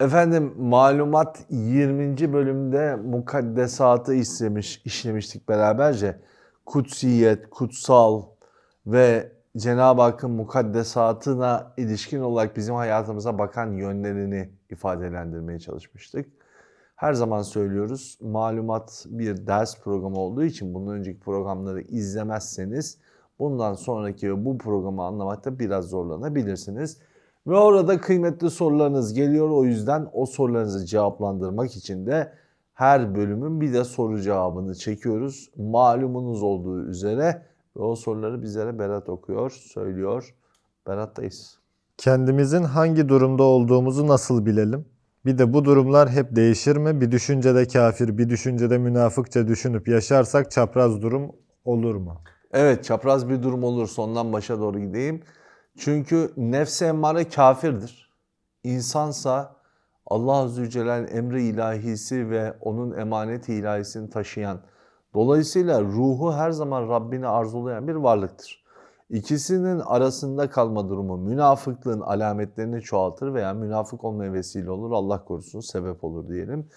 Efendim malumat 20. bölümde mukaddesatı işlemiş, işlemiştik beraberce. Kutsiyet, kutsal ve Cenab-ı Hakk'ın mukaddesatına ilişkin olarak bizim hayatımıza bakan yönlerini ifadelendirmeye çalışmıştık. Her zaman söylüyoruz malumat bir ders programı olduğu için bundan önceki programları izlemezseniz bundan sonraki ve bu programı anlamakta biraz zorlanabilirsiniz. Ve orada kıymetli sorularınız geliyor. O yüzden o sorularınızı cevaplandırmak için de her bölümün bir de soru cevabını çekiyoruz. Malumunuz olduğu üzere ve o soruları bizlere Berat okuyor, söylüyor. Berat'tayız. Kendimizin hangi durumda olduğumuzu nasıl bilelim? Bir de bu durumlar hep değişir mi? Bir düşüncede kafir, bir düşüncede münafıkça düşünüp yaşarsak çapraz durum olur mu? Evet çapraz bir durum olur. Sondan başa doğru gideyim. Çünkü nefse emmare kafirdir. İnsansa Allah Azze Celle'nin emri ilahisi ve onun emaneti ilahisini taşıyan, dolayısıyla ruhu her zaman Rabbini arzulayan bir varlıktır. İkisinin arasında kalma durumu münafıklığın alametlerini çoğaltır veya münafık olmaya vesile olur. Allah korusun sebep olur diyelim.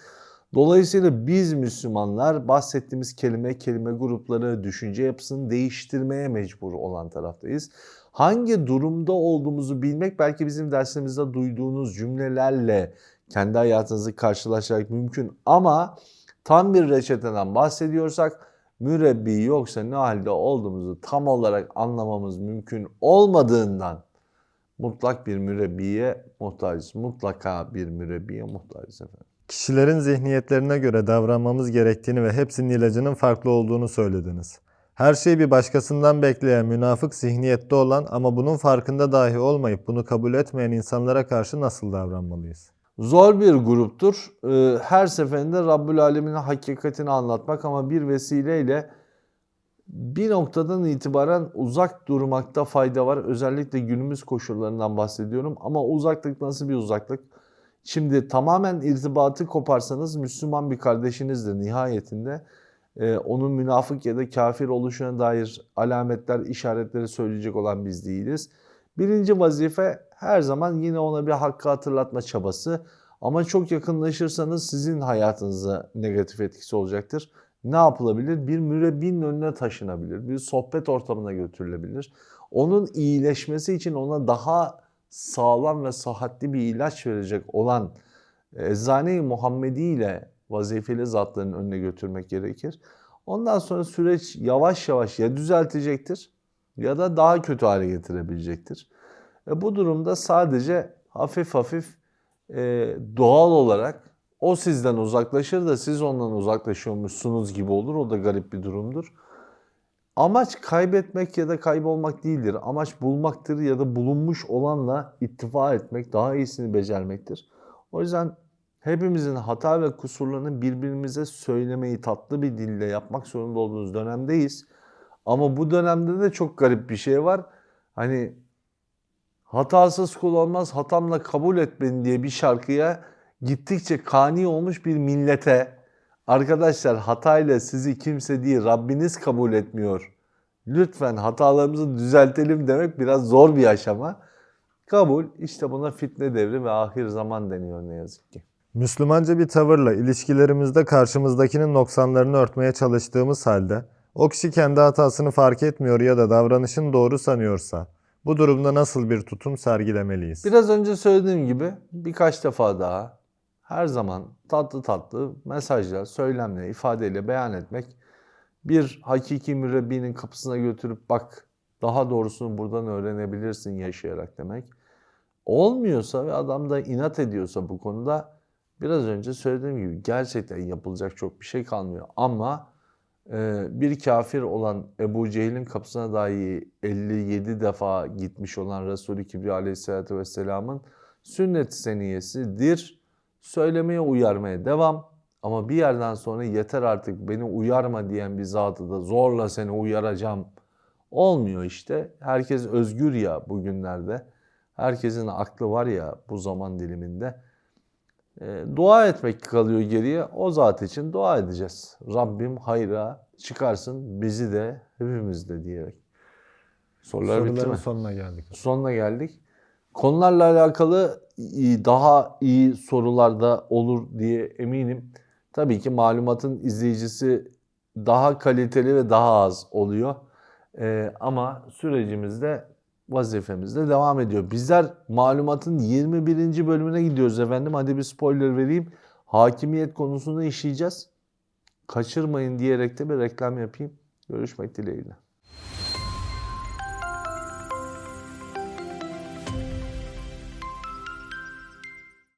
Dolayısıyla biz Müslümanlar bahsettiğimiz kelime, kelime grupları, düşünce yapısını değiştirmeye mecbur olan taraftayız. Hangi durumda olduğumuzu bilmek belki bizim derslerimizde duyduğunuz cümlelerle kendi hayatınızı karşılaşarak mümkün ama tam bir reçeteden bahsediyorsak mürebbi yoksa ne halde olduğumuzu tam olarak anlamamız mümkün olmadığından mutlak bir mürebbiye muhtacız. Mutlaka bir mürebbiye muhtacız efendim. Kişilerin zihniyetlerine göre davranmamız gerektiğini ve hepsinin ilacının farklı olduğunu söylediniz. Her şeyi bir başkasından bekleyen münafık zihniyette olan ama bunun farkında dahi olmayıp bunu kabul etmeyen insanlara karşı nasıl davranmalıyız? Zor bir gruptur. Ee, Her seferinde Rabbül Alemin'in hakikatini anlatmak ama bir vesileyle bir noktadan itibaren uzak durmakta fayda var. Özellikle günümüz koşullarından bahsediyorum. Ama uzaklık nasıl bir uzaklık? Şimdi tamamen irtibatı koparsanız Müslüman bir kardeşinizdir nihayetinde. Ee, onun münafık ya da kafir oluşuna dair alametler, işaretleri söyleyecek olan biz değiliz. Birinci vazife her zaman yine ona bir hakkı hatırlatma çabası. Ama çok yakınlaşırsanız sizin hayatınıza negatif etkisi olacaktır. Ne yapılabilir? Bir mürebbinin önüne taşınabilir. Bir sohbet ortamına götürülebilir. Onun iyileşmesi için ona daha sağlam ve sıhhatli bir ilaç verecek olan Eczane-i Muhammedi ile vazifeli zatların önüne götürmek gerekir. Ondan sonra süreç yavaş yavaş ya düzeltecektir ya da daha kötü hale getirebilecektir. E bu durumda sadece hafif hafif e, doğal olarak o sizden uzaklaşır da siz ondan uzaklaşıyormuşsunuz gibi olur. O da garip bir durumdur. Amaç kaybetmek ya da kaybolmak değildir. Amaç bulmaktır ya da bulunmuş olanla ittifak etmek, daha iyisini becermektir. O yüzden hepimizin hata ve kusurlarını birbirimize söylemeyi tatlı bir dille yapmak zorunda olduğumuz dönemdeyiz. Ama bu dönemde de çok garip bir şey var. Hani hatasız kul olmaz, hatamla kabul et beni diye bir şarkıya gittikçe kani olmuş bir millete arkadaşlar hatayla sizi kimse değil Rabbiniz kabul etmiyor. Lütfen hatalarımızı düzeltelim demek biraz zor bir aşama. Kabul işte buna fitne devri ve ahir zaman deniyor ne yazık ki. Müslümanca bir tavırla ilişkilerimizde karşımızdakinin noksanlarını örtmeye çalıştığımız halde o kişi kendi hatasını fark etmiyor ya da davranışını doğru sanıyorsa bu durumda nasıl bir tutum sergilemeliyiz? Biraz önce söylediğim gibi birkaç defa daha her zaman tatlı tatlı mesajla, söylemle, ifadeyle beyan etmek bir hakiki mürebbinin kapısına götürüp bak daha doğrusunu buradan öğrenebilirsin yaşayarak demek. Olmuyorsa ve adam da inat ediyorsa bu konuda biraz önce söylediğim gibi gerçekten yapılacak çok bir şey kalmıyor. Ama e, bir kafir olan Ebu Cehil'in kapısına dahi 57 defa gitmiş olan Resulü Kibriya Aleyhisselatü Vesselam'ın sünnet seniyesidir. Söylemeye uyarmaya devam. Ama bir yerden sonra yeter artık beni uyarma diyen bir zatı da zorla seni uyaracağım. Olmuyor işte. Herkes özgür ya bugünlerde. Herkesin aklı var ya bu zaman diliminde. E, dua etmek kalıyor geriye. O zat için dua edeceğiz. Rabbim hayra çıkarsın bizi de hepimiz de diyerek. Sorular bitti Soruların mi? sonuna geldik. Sonuna geldik. Konularla alakalı daha iyi sorularda olur diye eminim. Tabii ki malumatın izleyicisi daha kaliteli ve daha az oluyor. Ee, ama sürecimizde vazifemizde devam ediyor. Bizler malumatın 21. bölümüne gidiyoruz efendim. Hadi bir spoiler vereyim. Hakimiyet konusunu işleyeceğiz. Kaçırmayın diyerek de bir reklam yapayım. Görüşmek dileğiyle.